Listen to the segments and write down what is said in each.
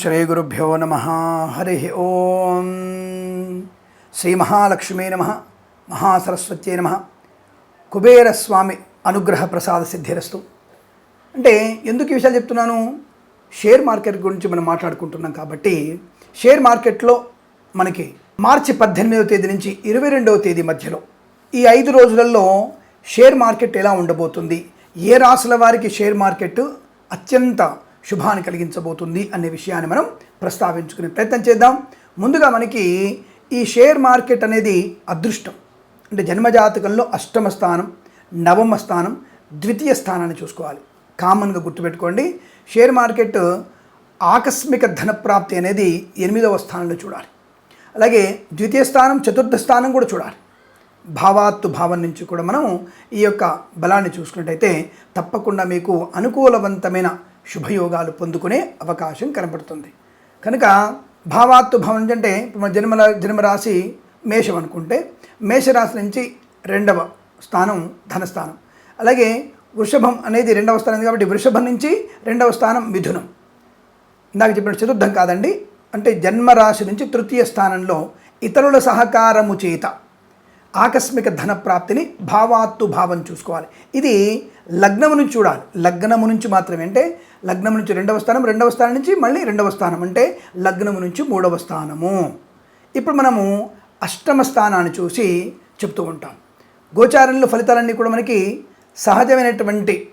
శ్రీ గురుభ్యో నమ హరి ఓం శ్రీ మహాలక్ష్మీ నమ మహాసరస్వత్యే నమ కుబేరస్వామి అనుగ్రహ ప్రసాద సిద్ధిరస్తు అంటే ఎందుకు ఈ విషయాలు చెప్తున్నాను? షేర్ మార్కెట్ గురించి మనం మాట్లాడుకుంటున్నాం కాబట్టి షేర్ మార్కెట్లో మనకి మార్చి పద్దెనిమిదవ తేదీ నుంచి ఇరవై రెండవ తేదీ మధ్యలో ఈ ఐదు రోజులలో షేర్ మార్కెట్ ఎలా ఉండబోతుంది? ఏ రాసుల వారికి షేర్ మార్కెట్ అత్యంత శుభాన్ని కలిగించబోతుంది అనే విషయాన్ని మనం ప్రస్తావించుకునే ప్రయత్నం చేద్దాం. ముందుగా మనకి ఈ షేర్ మార్కెట్ అనేది అదృష్టం. అంటే జన్మజాతకంలో అష్టమ స్థానం నవమ స్థానం ద్వితీయ స్థానాన్ని చూసుకోవాలి. కామన్గా గుర్తుపెట్టుకోండి షేర్ మార్కెట్ ఆకస్మిక ధనప్రాప్తి అనేది ఎనిమిదవ స్థానంలో చూడాలి. అలాగే ద్వితీయ స్థానం చతుర్థ స్థానం కూడా చూడాలి. భావాత్తు భావం నుంచి కూడా మనం ఈ యొక్క బలాన్ని చూసుకున్నట్టయితే తప్పకుండా మీకు అనుకూలవంతమైన శుభయోగాలు పొందుకునే అవకాశం కనపడుతుంది కనుక భావాత్తు భావం అంటే ఇప్పుడు మన జన్మరాశి మేషం అనుకుంటే మేషరాశి నుంచి రెండవ స్థానం ధనస్థానం. అలాగే వృషభం అనేది రెండవ స్థానం కాబట్టి వృషభం నుంచి రెండవ స్థానం మిథునం. ఇందాక చెప్పిన చతుర్థం కాదండి. అంటే జన్మరాశి నుంచి తృతీయ స్థానంలో ఇతరుల సహకారము చేత ఆకస్మిక ధన ప్రాప్తిని భావాత్తు భావం చూసుకోవాలి. ఇది లగ్నము నుంచి చూడాలి. లగ్నము నుంచి మాత్రమే అంటే లగ్నం నుంచి రెండవ స్థానం రెండవ స్థానం నుంచి మళ్ళీ రెండవ స్థానం అంటే లగ్నము నుంచి మూడవ స్థానము. ఇప్పుడు మనము అష్టమ స్థానాన్ని చూసి చెప్తూ ఉంటాం. గోచారంలో ఫలితాలన్నీ కూడా మనకి సహజమైనటువంటి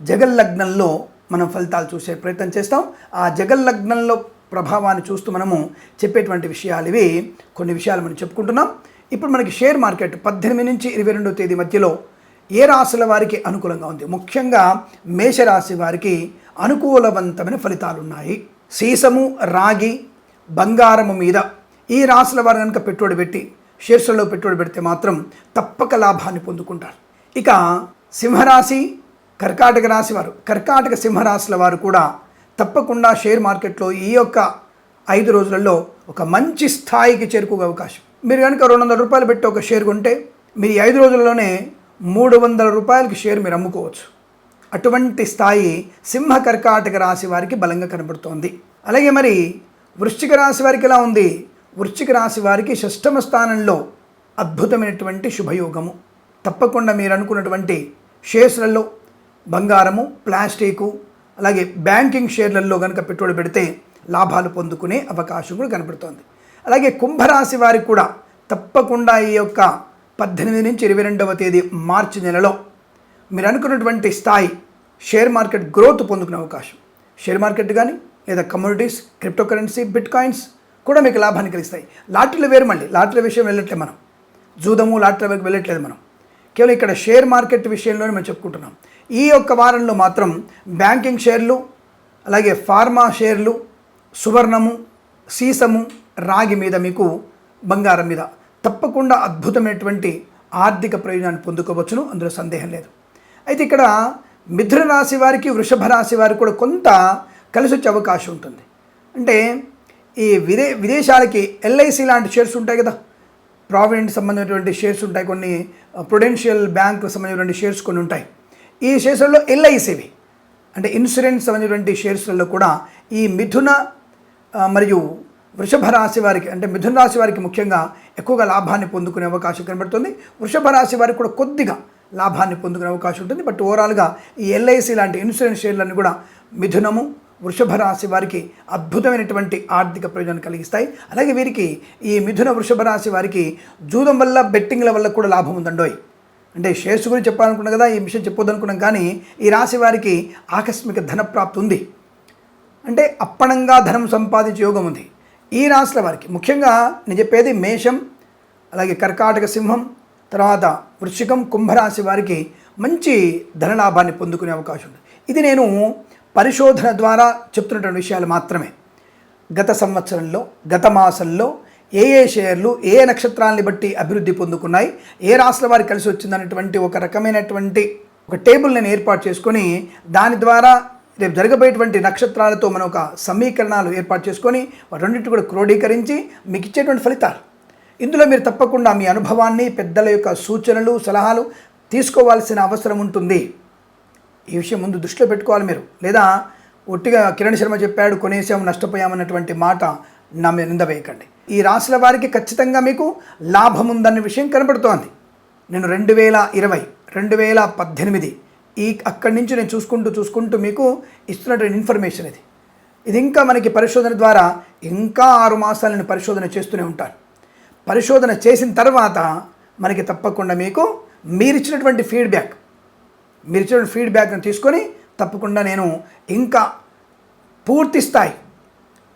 జగల్లగ్నంలో మనం ఫలితాలు చూసే ప్రయత్నం చేస్తాం. ఆ జగల్లగ్నంలో ప్రభావాన్ని చూస్తూ మనము చెప్పేటువంటి విషయాలు ఇవి. కొన్ని విషయాలు మనం చెప్పుకుంటున్నాం. ఇప్పుడు మనకి షేర్ మార్కెట్ పద్దెనిమిది నుంచి ఇరవై రెండవ తేదీ మధ్యలో ఏ రాశుల వారికి అనుకూలంగా ఉంది? ముఖ్యంగా మేషరాశి వారికి అనుకూలవంతమైన ఫలితాలు ఉన్నాయి. సీసము రాగి బంగారము మీద ఈ రాశుల వారు కనుక పెట్టుబడి పెట్టి షేర్స్లలో పెట్టుబడి పెడితే మాత్రం తప్పక లాభాన్ని పొందుకుంటారు. ఇక సింహరాశి కర్కాటక రాశి వారు. కర్కాటక సింహరాశుల వారు కూడా తప్పకుండా షేర్ మార్కెట్లో ఈ యొక్క ఐదు రోజులలో ఒక మంచి స్థాయికి చేరుకోగ అవకాశం. మీరు కనుక రెండు వందల రూపాయలు పెట్టి ఒక షేర్ కొంటే మీరు ఈ ఐదు రోజుల్లోనే మూడు వందల రూపాయలకి షేర్ మీరు అమ్ముకోవచ్చు. అటువంటి స్థాయి సింహ కర్కాటక రాశి వారికి బలంగా కనబడుతోంది. అలాగే మరి వృశ్చిక రాశి వారికి ఎలా ఉంది? వృశ్చిక రాశి వారికి షష్టమ స్థానంలో అద్భుతమైనటువంటి శుభయోగము. తప్పకుండా మీరు అనుకున్నటువంటి షేర్స్లలో బంగారము ప్లాస్టికు అలాగే బ్యాంకింగ్ షేర్లలో కనుక పెట్టుబడి పెడితే లాభాలు పొందుకునే అవకాశం కూడా కనబడుతోంది. అలాగే కుంభరాశి వారికి కూడా తప్పకుండా ఈ యొక్క పద్దెనిమిది నుంచి ఇరవై రెండవ తేదీ మార్చి నెలలో మీరు అనుకున్నటువంటి స్థాయి షేర్ మార్కెట్ గ్రోత్ పొందుకునే అవకాశం. షేర్ మార్కెట్ కానీ లేదా communities cryptocurrency bitcoins కూడా మీకు లాభాన్ని కలిగిస్తాయి. లాటరీలు వేరు మళ్ళీ. లాటరీ విషయం వెళ్ళట్లేదు మనం. జూదము లాటరీ వరకు వెళ్ళట్లేదు మనం. కేవలం ఇక్కడ షేర్ మార్కెట్ విషయంలోనే మనం చెప్పుకుంటున్నాం. ఈ యొక్క వారంలో మాత్రం బ్యాంకింగ్ షేర్లు అలాగే ఫార్మా షేర్లు సువర్ణము సీసము రాగి మీద మీకు బంగారం మీద తప్పకుండా అద్భుతమైనటువంటి ఆర్థిక ప్రయోజనాన్ని పొందుకోవచ్చును. అందులో సందేహం లేదు. అయితే ఇక్కడ మిథున రాశి వారికి వృషభ రాశి వారికి కూడా కొంత కలిసి వచ్చే అవకాశం ఉంటుంది. అంటే ఈ విదే విదేశాలకి ఎల్ఐసి లాంటి షేర్స్ ఉంటాయి కదా. ప్రావిడెంట్ సంబంధించినటువంటి షేర్స్ ఉంటాయి కొన్ని ప్రొడెన్షియల్ బ్యాంక్ సంబంధించినటువంటి షేర్స్ కొన్ని ఉంటాయి. ఈ షేర్స్లలో ఎల్ఐసివి అంటే ఇన్సూరెన్స్ సంబంధించినటువంటి షేర్స్లలో కూడా ఈ మిథున మరియు వృషభ రాశి వారికి అంటే మిథున రాశి వారికి ముఖ్యంగా ఎక్కువగా లాభాన్ని పొందుకునే అవకాశం కనబడుతుంది. వృషభ రాశి వారికి కూడా కొద్దిగా లాభాన్ని పొందుకునే అవకాశం ఉంటుంది. బట్ ఓవరాల్గా ఈ ఎల్ఐసి లాంటి ఇన్సూరెన్స్ షేర్లన్నీ కూడా మిథునము వృషభ రాశి వారికి అద్భుతమైనటువంటి ఆర్థిక ప్రయోజనం కలిగిస్తాయి. అలాగే వీరికి ఈ మిథున వృషభ రాశి వారికి జూదం వల్ల బెట్టింగ్ల వల్ల కూడా లాభం ఉందండోయ్. అంటే షేర్స్ గురించి చెప్పాలనుకున్నాం కదా ఈ విషయం చెప్పొద్దనుకున్నాం కానీ ఈ రాశి వారికి ఆకస్మిక ధనప్రాప్తి ఉంది. అంటే అప్పణంగా ధనం సంపాదించే యోగం ఉంది. ఈ రాశుల వారికి ముఖ్యంగా నేను చెప్పేది మేషం అలాగే కర్కాటక సింహం తర్వాత వృశ్చికం కుంభరాశి వారికి మంచి ధనలాభాన్ని పొందుకునే అవకాశం ఉంది. ఇది నేను పరిశోధన ద్వారా చెప్తున్నటువంటి విషయాలు మాత్రమే. గత సంవత్సరంలో గత మాసంలో ఏ ఏ షేర్లు ఏ నక్షత్రాలని బట్టి అభివృద్ధి పొందుకున్నాయి ఏ రాష్ట్ర వారికి కలిసి వచ్చిందనేటువంటి ఒక రకమైనటువంటి ఒక టేబుల్ నేను ఏర్పాటు చేసుకొని దాని ద్వారా రేపు జరగబోయేటువంటి నక్షత్రాలతో మనం ఒక సమీకరణాలు ఏర్పాటు చేసుకొని రెండింటి కూడా క్రోడీకరించి మీకు ఇచ్చేటువంటి ఫలితాలు. ఇందులో మీరు తప్పకుండా మీ అనుభవాన్ని పెద్దల యొక్క సూచనలు సలహాలు తీసుకోవాల్సిన అవసరం ఉంటుంది. ఈ విషయం ముందు దృష్టిలో పెట్టుకోవాలి మీరు. లేదా ఒట్టిగా కిరణ్ శర్మ చెప్పాడు కొనేసాం నష్టపోయామన్నటువంటి మాట నమ్మి నిందవేయకండి. ఈ రాశుల వారికి ఖచ్చితంగా మీకు లాభం ఉందన్న విషయం కనబడుతోంది నేను రెండు వేల ఇరవై రెండు వేల పద్దెనిమిది ఈ అక్కడి నుంచి నేను చూసుకుంటూ చూసుకుంటూ మీకు ఇస్తున్నటువంటి ఇన్ఫర్మేషన్ ఇది. ఇది ఇంకా మనకి పరిశోధన ద్వారా ఇంకా ఆరు మాసాలను పరిశోధన చేస్తూనే ఉంటాను. పరిశోధన చేసిన తర్వాత మనకి తప్పకుండా మీకు మీరు ఇచ్చినటువంటి ఫీడ్బ్యాక్ మీరు ఇచ్చినటువంటి ఫీడ్బ్యాక్ను తీసుకొని తప్పకుండా నేను ఇంకా పూర్తి స్థాయి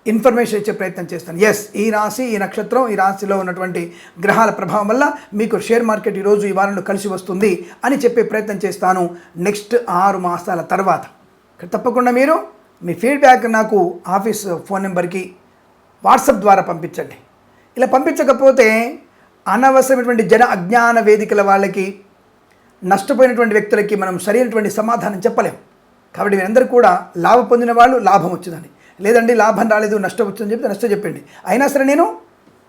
ఇన్ఫర్మేషన్ ఇచ్చే ప్రయత్నం చేస్తాను. ఎస్ ఈ రాశి ఈ నక్షత్రం ఈ రాశిలో ఉన్నటువంటి గ్రహాల ప్రభావం వల్ల మీకు షేర్ మార్కెట్ ఈరోజు ఈ వారంలో కలిసి వస్తుంది అని చెప్పే ప్రయత్నం చేస్తాను నెక్స్ట్ ఆరు మాసాల తర్వాత. తప్పకుండా మీరు మీ ఫీడ్బ్యాక్ నాకు ఆఫీస్ ఫోన్ నెంబర్కి వాట్సాప్ ద్వారా పంపించండి. ఇలా పంపించకపోతే అనవసరమైనటువంటి జన అజ్ఞాన వేదికల వాళ్ళకి నష్టపోయినటువంటి వ్యక్తులకి మనం సరైనటువంటి సమాధానం చెప్పలేం. కాబట్టి మీరందరూ కూడా లాభం పొందిన వాళ్ళు లాభం వచ్చిందని. లేదండి లాభం రాలేదు నష్టం వచ్చిందని చెప్తే నష్టం చెప్పండి. అయినా సరే నేను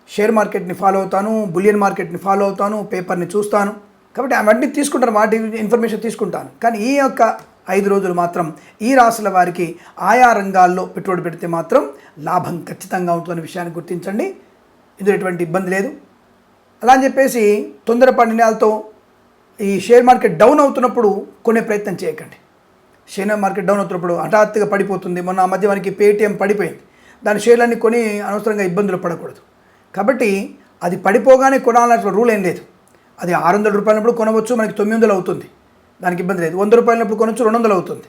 షేర్ మార్కెట్ని ఫాలో అవుతాను బులియన్ మార్కెట్ని ఫాలో అవుతాను పేపర్ని చూస్తాను. కాబట్టి అవన్నీ తీసుకుంటాను వాటి ఇన్ఫర్మేషన్ తీసుకుంటాను. కానీ ఈ యొక్క ఐదు రోజులు మాత్రం ఈ రాసుల వారికి ఆయా రంగాల్లో పెట్టుబడి పెడితే మాత్రం లాభం ఖచ్చితంగా ఉంటుందనే విషయాన్ని గుర్తించండి. ఇందులో ఎటువంటి ఇబ్బంది లేదు. అలా అని చెప్పేసి తొందరపడి నిర్ణయాలతో ఈ షేర్ మార్కెట్ డౌన్ అవుతున్నప్పుడు కొనే ప్రయత్నం చేయకండి. షేర్ మార్కెట్ డౌన్ అవుతున్నప్పుడు హఠాత్తుగా పడిపోతుంది. మొన్న ఆ మధ్య మనకి పేటిఎం పడిపోయింది. దాని షేర్లన్నీ కొని అనవసరంగా ఇబ్బందులు పడకూడదు. కాబట్టి అది పడిపోగానే కొనాలన్న రూల్ ఏం లేదు. అది ఆరు వందల రూపాయలప్పుడు కొనవచ్చు మనకి తొమ్మిది వందలు అవుతుంది. దానికి ఇబ్బంది లేదు. వంద రూపాయలప్పుడు కొనవచ్చు రెండు వందలు అవుతుంది.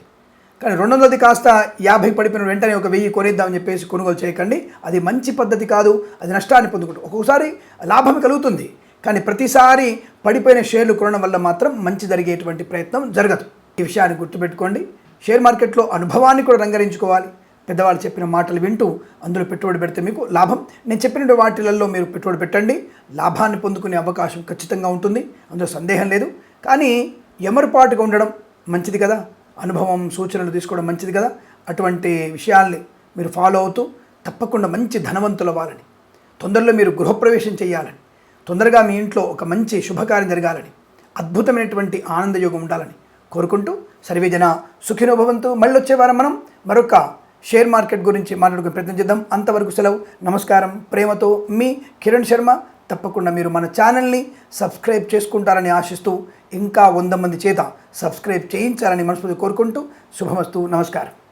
కానీ రెండు వందలది కాస్త యాభై పడిపోయిన వెంటనే ఒక వెయ్యి కొనేద్దామని చెప్పేసి కొనుగోలు చేయకండి. అది మంచి పద్ధతి కాదు. అది నష్టాన్ని పొందుకుంటుంది. ఒక్కొక్కసారి లాభం కలుగుతుంది. కానీ ప్రతిసారి పడిపోయిన షేర్లు కొనడం వల్ల మాత్రం మంచి జరిగేటువంటి ప్రయత్నం జరగదు. ఈ విషయాన్ని గుర్తుపెట్టుకోండి. షేర్ మార్కెట్లో అనుభవాన్ని కూడా రంగరించుకోవాలి. పెద్దవాళ్ళు చెప్పిన మాటలు వింటూ అందులో పెట్టుబడి పెడితే మీకు లాభం. నేను చెప్పిన వాటిలలో మీరు పెట్టుబడి పెట్టండి. లాభాన్ని పొందుకునే అవకాశం ఖచ్చితంగా ఉంటుంది. అందులో సందేహం లేదు. కానీ ఎమరుపాటుగా ఉండడం మంచిది కదా. అనుభవం సూచనలు తీసుకోవడం మంచిది కదా. అటువంటి విషయాల్ని మీరు ఫాలో అవుతూ తప్పకుండా మంచి ధనవంతులు అవ్వాలని తొందరలో మీరు గృహప్రవేశం చేయాలని తొందరగా మీ ఇంట్లో ఒక మంచి శుభకార్యం జరగాలని అద్భుతమైనటువంటి ఆనందయోగం ఉండాలని కోరుకుంటూ సర్వేజన సుఖినోభవంతు మళ్ళీ వచ్చే వారం మనం మరొక షేర్ మార్కెట్ గురించి మాట్లాడుకునే ప్రయత్నం చేద్దాం. అంతవరకు సెలవు. నమస్కారం. ప్రేమతో మీ కిరణ్ శర్మ. తప్పకుండా మీరు మన ఛానల్ని సబ్స్క్రైబ్ చేసుకుంటారని ఆశిస్తూ ఇంకా వంద మంది చేత సబ్స్క్రైబ్ చేయించాలని మనస్ఫూర్తి కోరుకుంటూ శుభమస్తు. నమస్కారం.